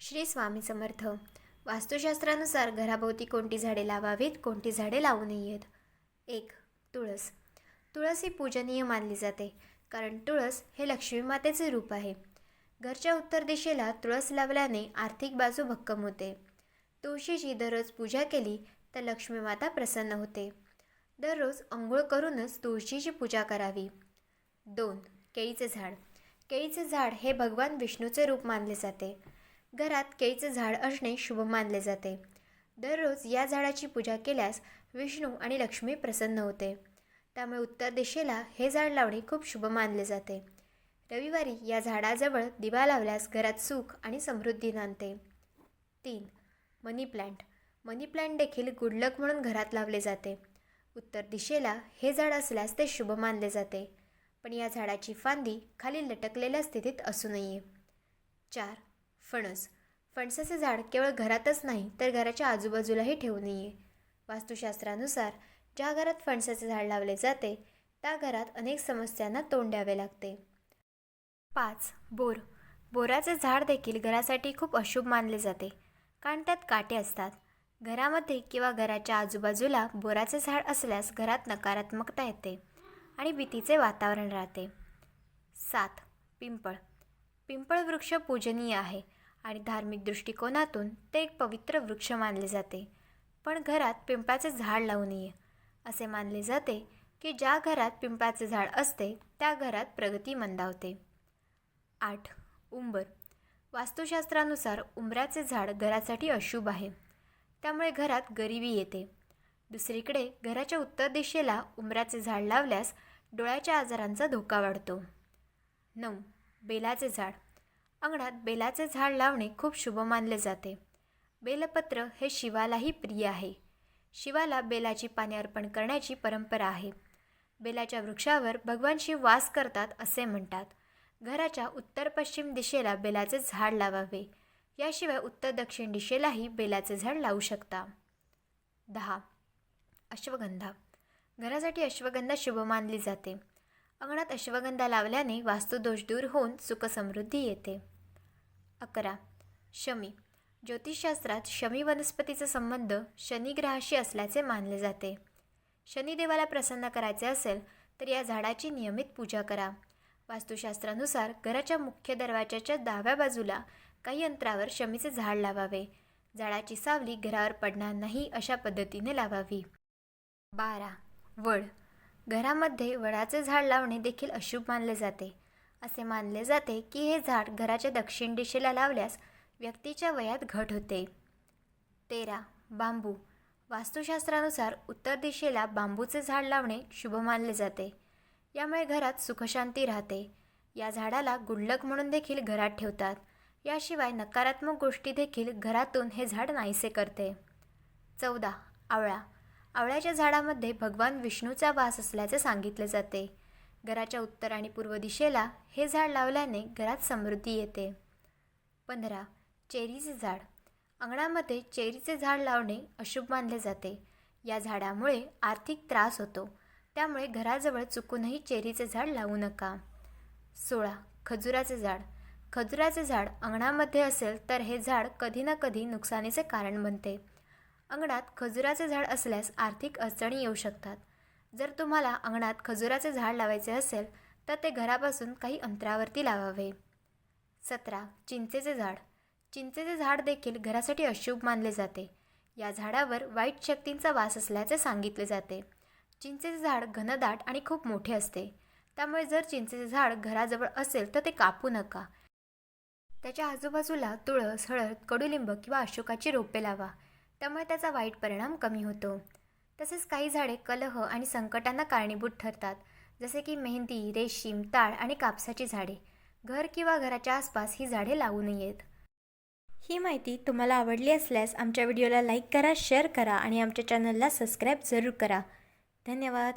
श्री स्वामी समर्थ. वास्तुशास्त्रानुसार घराभोवती कोणती झाडे लावावीत कोणती झाडे लावू नयेत? एक तुळस. तुळस ही पूजनीय मानली जाते कारण तुळस हे लक्ष्मी मातेचे रूप आहे. घरच्या उत्तर दिशेला तुळस लावल्याने आर्थिक बाजू भक्कम होते. तुळशीची दररोज पूजा केली तर लक्ष्मी माता प्रसन्न होते. दररोज अंघोळ करूनच तुळशीची पूजा करावी. दोन केळीचे झाड. केळीचे झाड हे भगवान विष्णूचे रूप मानले जाते. घरात केळीचं झाड असणे शुभ मानले जाते. दररोज या झाडाची पूजा केल्यास विष्णू आणि लक्ष्मी प्रसन्न होते. त्यामुळे उत्तर दिशेला हे झाड लावणे खूप शुभ मानले जाते. रविवारी या झाडाजवळ दिवा लावल्यास घरात सुख आणि समृद्धी नांदते. तीन. मनी प्लांट. मनी प्लांट देखील गुडलक म्हणून घरात लावले जाते. उत्तर दिशेला हे झाड असल्यास ते शुभ मानले जाते. पण या झाडाची फांदी खाली लटकलेल्या स्थितीत असू नये चार. फणस. फणसाचे झाड केवळ घरातच नाही तर घराच्या आजूबाजूलाही ठेवू नये. वास्तुशास्त्रानुसार ज्या घरात फणसाचे झाड लावले जाते त्या घरात अनेक समस्यांना तोंड द्यावे लागते. पाच. बोर. बोराचे झाड देखील घरासाठी खूप अशुभ मानले जाते कारण त्यात काटे असतात. घरामध्ये किंवा घराच्या आजूबाजूला बोराचे झाड असल्यास घरात नकारात्मकता येते आणि भीतीचे वातावरण राहते. सात. पिंपळ. पिंपळ वृक्ष पूजनीय आहे आणि धार्मिक दृष्टिकोनातून ते एक पवित्र वृक्ष मानले जाते. पण घरात पिंपळाचे झाड लावू नये असे मानले जाते की ज्या घरात पिंपळाचे झाड असते त्या घरात प्रगती मंदावते. आठ. उंबर. वास्तुशास्त्रानुसार उंबराचे झाड घरासाठी अशुभ आहे. त्यामुळे घरात गरिबी येते. दुसरीकडे घराच्या उत्तर दिशेला उंबराचे झाड लावल्यास डोळ्याच्या आजारांचा धोका वाढतो. नऊ. बेलाचे झाड. अंगणात बेलाचे झाड लावणे खूप शुभ मानले जाते. बेलपत्र हे शिवालाही प्रिय आहे. शिवाला बेलाची पाने अर्पण करण्याची परंपरा आहे. बेलाच्या वृक्षावर भगवान शिव वास करतात असे म्हणतात. घराच्या उत्तर पश्चिम दिशेला बेलाचे झाड लावावे. याशिवाय उत्तर दक्षिण दिशेलाही बेलाचे झाड लावू शकता. दहा. अश्वगंधा. घरासाठी अश्वगंधा शुभ मानली जाते. अंगणात अश्वगंधा लावल्याने वास्तुदोष दूर होऊन सुखसमृद्धी येते. अकरा. शमी. ज्योतिषशास्त्रात शमी वनस्पतीचा संबंध शनिग्रहाशी असल्याचे मानले जाते. शनिदेवाला प्रसन्न करायचे असेल तर या झाडाची नियमित पूजा करा. वास्तुशास्त्रानुसार घराच्या मुख्य दरवाजाच्या डाव्या बाजूला काही अंतरावर शमीचे झाड लावावे. झाडाची सावली घरावर पडणार नाही अशा पद्धतीने लावावी. बारा. वड. घरामध्ये वडाचे झाड लावणे देखील अशुभ मानले जाते. असे मानले जाते की हे झाड घराच्या दक्षिण दिशेला लावल्यास व्यक्तीच्या वयात घट होते. तेरा. बांबू. वास्तुशास्त्रानुसार उत्तर दिशेला बांबूचे झाड लावणे शुभ मानले जाते. यामुळे घरात सुखशांती राहते. या झाडाला गुल्लक म्हणून देखील घरात ठेवतात. याशिवाय नकारात्मक गोष्टी देखील घरातून हे झाड नाहीसे करते. चौदा. आवळा. आवळ्याच्या झाडामध्ये भगवान विष्णूचा वास असल्याचे सांगितले जाते. घराच्या उत्तर आणि पूर्व दिशेला हे झाड लावल्याने घरात समृद्धी येते. पंधरा. चेरीचे झाड. अंगणामध्ये चेरीचे झाड लावणे अशुभ मानले जाते. या झाडामुळे आर्थिक त्रास होतो. त्यामुळे घराजवळ चुकूनही चेरीचे झाड लावू नका. सोळा. खजुराचे झाड. खजुराचे झाड अंगणामध्ये असेल तर हे झाड कधी ना कधी नुकसानीचे कारण बनते. अंगणात खजुराचे झाड असल्यास आर्थिक अडचणी येऊ शकतात. जर तुम्हाला अंगणात खजुराचे झाड लावायचे असेल तर ते घरापासून काही अंतरावरती लावावे. सतरा. चिंचेचे झाड. चिंचेचे झाड देखील घरासाठी अशुभ मानले जाते. या झाडावर वाईट शक्तींचा वास असल्याचे सांगितले जाते. चिंचेचे झाड घनदाट आणि खूप मोठे असते. त्यामुळे जर चिंचेचे झाड घराजवळ असेल तर ते कापू नका. त्याच्या आजूबाजूला तुळस हळद कडुलिंब किंवा अशोकाची रोपे लावा. त्यामुळे त्याचा वाईट परिणाम कमी होतो. तसेच काही झाडे कलह आणि संकटांना कारणीभूत ठरतात. जसे की मेहंदी रेशीम ताळ आणि कापसाची झाडे. घर किंवा घराच्या आसपास ही झाडे लावू नयेत. ही माहिती तुम्हाला आवडली असल्यास आमच्या व्हिडिओला लाईक करा शेअर करा आणि आमच्या चॅनलला सबस्क्राईब जरूर करा. धन्यवाद.